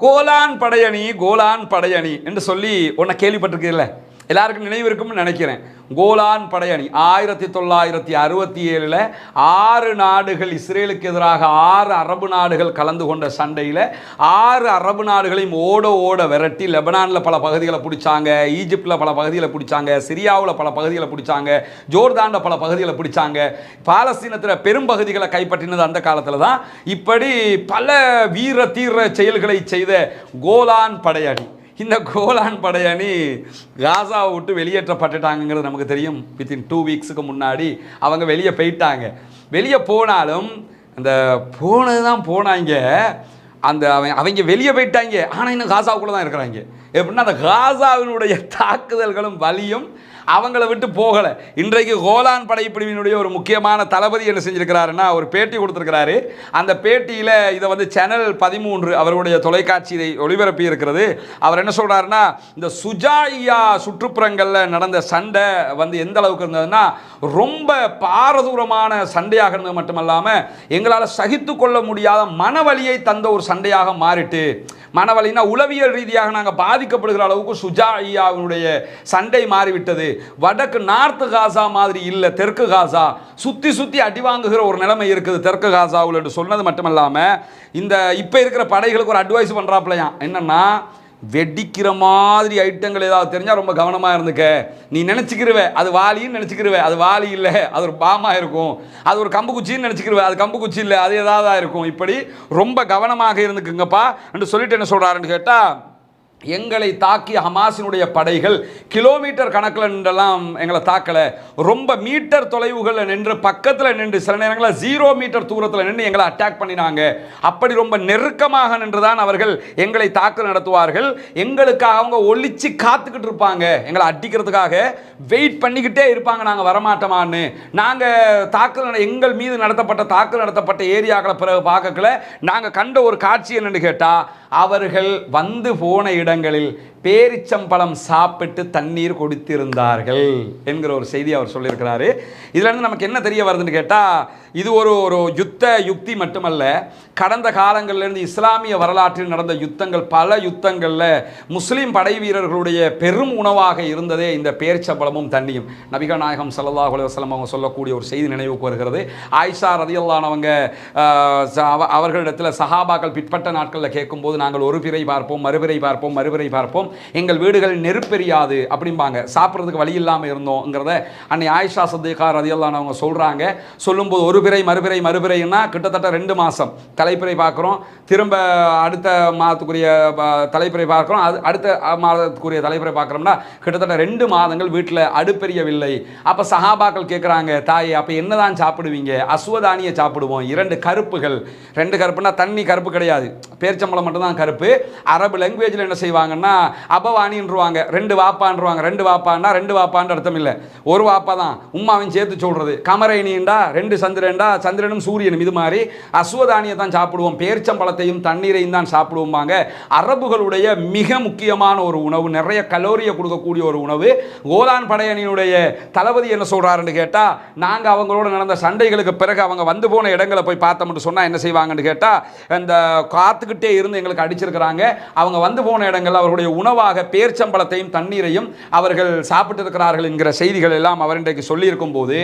Golan படையணி Golan படையணி என்று சொல்லி உன்னை கேள்விப்பட்டிருக்கீங்களே எல்லாருக்கும் நினைவிருக்கும்னு நினைக்கிறேன். கோலான் படையணி ஆயிரத்தி தொள்ளாயிரத்தி அறுபத்தி ஏழில் ஆறு நாடுகள் இஸ்ரேலுக்கு எதிராக ஆறு அரபு நாடுகள் கலந்து கொண்ட சண்டையில் ஆறு அரபு நாடுகளையும் ஓட ஓட விரட்டி லெபனானில் பல பகுதிகளை பிடிச்சாங்க ஈஜிப்டில் பல பகுதிகளை பிடிச்சாங்க சிரியாவில் பல பகுதிகளை பிடிச்சாங்க ஜோர்தானில் பல பகுதிகளை பிடிச்சாங்க. பாலஸ்தீனத்தில் பெரும் பகுதிகளை கைப்பற்றினது அந்த காலத்தில் தான் இப்படி பல வீர தீர செயல்களை செய்த கோலான் படையணி. இந்த கோலான் படையணி காசாவை விட்டு வெளியேற்றப்பட்டுட்டாங்கங்கிறது நமக்கு தெரியும். வித்தின் டூ வீக்ஸுக்கு முன்னாடி அவங்க வெளியே போயிட்டாங்க. வெளியே போனாலும் அந்த போனது தான் போனாங்க. அந்த அவன் அவங்க வெளியே போயிட்டாங்க. ஆனால் இன்னும் காசாவுக்குள்ளே தான் இருக்கிறாங்க. எப்படின்னா அந்த காசாவினுடைய தாக்குதல்களும் வலியும் அவங்கள விட்டு போகலை. இன்றைக்கு கோலான் படைப்பிரிவினுடைய ஒரு முக்கியமான தளபதி என்ன செஞ்சிருக்கிறாருன்னா ஒரு பேட்டி கொடுத்துருக்கிறாரு. அந்த பேட்டியில் இதை வந்து சேனல் பதிமூன்று அவருடைய தொலைக்காட்சி இதை ஒளிபரப்பி இருக்கிறது. அவர் என்ன சொல்கிறாருன்னா இந்த சுஜாயா சுற்றுப்புறங்களில் நடந்த சண்டை வந்து எந்த அளவுக்கு இருந்ததுன்னா ரொம்ப பாரதூரமான சண்டையாக இருந்தது மட்டுமல்லாமல் எங்களால் சகித்து கொள்ள முடியாத மனவழியை தந்த ஒரு சண்டையாக மாறிட்டு மனவலினா உளவியல் ரீதியாக நாங்கள் பாதிக்கப்படுகிற அளவுக்கு சுஜா ஐயாவினுடைய சண்டை மாறிவிட்டது. வடக்கு நார்த்து காசா மாதிரி இல்லை தெற்கு காசா. சுற்றி சுற்றி அடி வாங்குகிற ஒரு நிலைமை இருக்குது தெற்கு காசாவில் என்று சொன்னது மட்டுமல்லாமல் இந்த இப்போ இருக்கிற படைகளுக்கு ஒரு அட்வைஸ் பண்ணுறாப்பிலையா என்னென்னா வெடிக்கிற மாதிரி ஐட்டங்கள் ஏதாவது தெரிஞ்சால் ரொம்ப கவனமாக இருந்துக்க. நீ நினச்சிக்கிருவ. அது வாலின்னு நினச்சிக்கிருவ. அது வாலி இல்லை. அது ஒரு பாமாக இருக்கும். அது ஒரு கம்பு குச்சின்னு நினச்சிக்கிருவ. அது கம்பு குச்சி இல்லை. அது ஏதாவது இருக்கும். இப்படி ரொம்ப கவனமாக இருந்துக்குங்கப்பா. என்று சொல்லிட்டு என்ன சொல்கிறாருன்னு கேட்டால் எங்களை தாக்கிய ஹமாஸினுடைய படைகள் கிலோமீட்டர் கணக்கில் நின்றெல்லாம் எங்களை தாக்கலை. ரொம்ப மீட்டர் தொலைவுகளில் நின்று பக்கத்தில் நின்று சில நேரங்களில் ஜீரோ மீட்டர் தூரத்தில் நின்று எங்களை அட்டாக் பண்ணினாங்க. அப்படி ரொம்ப நெருக்கமாக நின்று தான் அவர்கள் எங்களை தாக்கல் நடத்துவார்கள். எங்களுக்காக அவங்க ஒழிச்சு காத்துக்கிட்டு இருப்பாங்க. எங்களை அடிக்கிறதுக்காக வெயிட் பண்ணிக்கிட்டே இருப்பாங்க. நாங்கள் வரமாட்டோமான்னு. நாங்கள் தாக்கல் எங்கள் மீது நடத்தப்பட்ட தாக்கல் நடத்தப்பட்ட ஏரியாக்களை பிறகு பார்க்கல நாங்கள் கண்ட ஒரு காட்சி என்னென்னு கேட்டால் அவர்கள் வந்து போன இடங்களில் பேரிச்சம்பழம் சாப்பிட்டு தண்ணீர் கொடுத்திருந்தார்கள் என்கிற ஒரு செய்தி அவர் சொல்லியிருக்கிறாரு. இதுலருந்து நமக்கு என்ன தெரிய வருதுன்னு கேட்டால் இது ஒரு ஒரு யுத்த யுக்தி மட்டுமல்ல கடந்த காலங்களிலிருந்து இஸ்லாமிய வரலாற்றில் நடந்த யுத்தங்கள் பல யுத்தங்களில் முஸ்லீம் படை வீரர்களுடைய பெரும் உணவாக இருந்ததே இந்த பேரிச்சம்பழமும் தண்ணியும். நபிகள் நாயகம் ஸல்லல்லாஹு அலைஹி அவங்க சொல்லக்கூடிய ஒரு செய்தி நினைவுக்கு வருகிறது. ஆயிஷா ரதியல்லானவங்க அவர்களிடத்தில் சஹாபாக்கள் பிற்பட்ட நாட்களில் கேட்கும்போது நாங்கள் ஒரு பிறை பார்ப்போம் மறுபிறை பார்ப்போம் மறுபிறை பார்ப்போம். எங்கள் வீடுகள் நெருப்பெரியாது அப்படிம்பாங்க. சாப்பிட்றதுக்கு வழி இல்லாமல் இருந்தோங்கிறத அன்னை ஆயிஷா சத்தியகா ரதியல்லானவங்க சொல்கிறாங்க சொல்லும்போது ஒரு பிறை மறுபிறை மறுபிறைன்னா கிட்டத்தட்ட ரெண்டு மாதம் தலைப்பிறை பார்க்குறோம். திரும்ப அடுத்த மாதத்துக்குரிய ப- தலைப்பிறை பார்க்குறோம். அது அடுத்த மாதத்துக்குரிய தலைப்பிறை பார்க்குறோம்னா கிட்டத்தட்ட ரெண்டு மாதங்கள் வீட்டில் அடுப்பெரியவில்லை. அப்போ சஹாபாக்கள் கேட்குறாங்க தாயே அப்போ என்னதான் சாப்பிடுவீங்க? அசுவதானியை சாப்பிடுவோம். இரண்டு கருப்புகள். ரெண்டு கருப்புனா தண்ணி கருப்பு கிடையாது. பேரிச்சம்பழம் மட்டும்தான் கருப்பு. அரபு லாங்குவேஜில் என்ன செய்வாங்கன்னா அபவானின்றுவாங்க. ரெண்டு வாப்பான்றுவாங்க. ரெண்டு வாப்பான்னா ரெண்டு வாப்பான்னு அர்த்தம் இல்லை. ஒரு வாப்பா தான் உம்மாவையும் சேர்த்து சொல்கிறது கமரைனின்டா ரெண்டு சந்திரன்டா சந்திரனும் சூரியனும் இது மாதிரி அசுவதானியை தான் சாப்பிடுவோம். பேர்ச்சம்பழத்தையும் தண்ணீரையும் தான் சாப்பிடுவோம்பாங்க. அரபுகளுடைய மிக முக்கியமான ஒரு உணவு நிறைய கலோரியை கொடுக்கக்கூடிய ஒரு உணவு கோலான் படையணியினுடைய தளபதி என்ன சொல்கிறாருன்னு கேட்டால் நாங்கள் அவங்களோட நடந்த சண்டைகளுக்கு பிறகு அவங்க வந்து போன இடங்களை போய் பார்த்தோம்னு சொன்னால் என்ன செய்வாங்கன்னு கேட்டால் இந்த காத்துக்கிட்டே இருந்து எங்களுக்கு அடிச்சிருக்கிறாங்க. அவங்க வந்து போன இடங்கள் அவர்களுடைய உணவாக பேர்ச்சம்பழத்தையும் தண்ணீரையும் அவர்கள் சாப்பிட்டிருக்கிறார்கள் என்கிற செய்திகள் எல்லாம் அவர் இன்றைக்கு சொல்லியிருக்கும் போது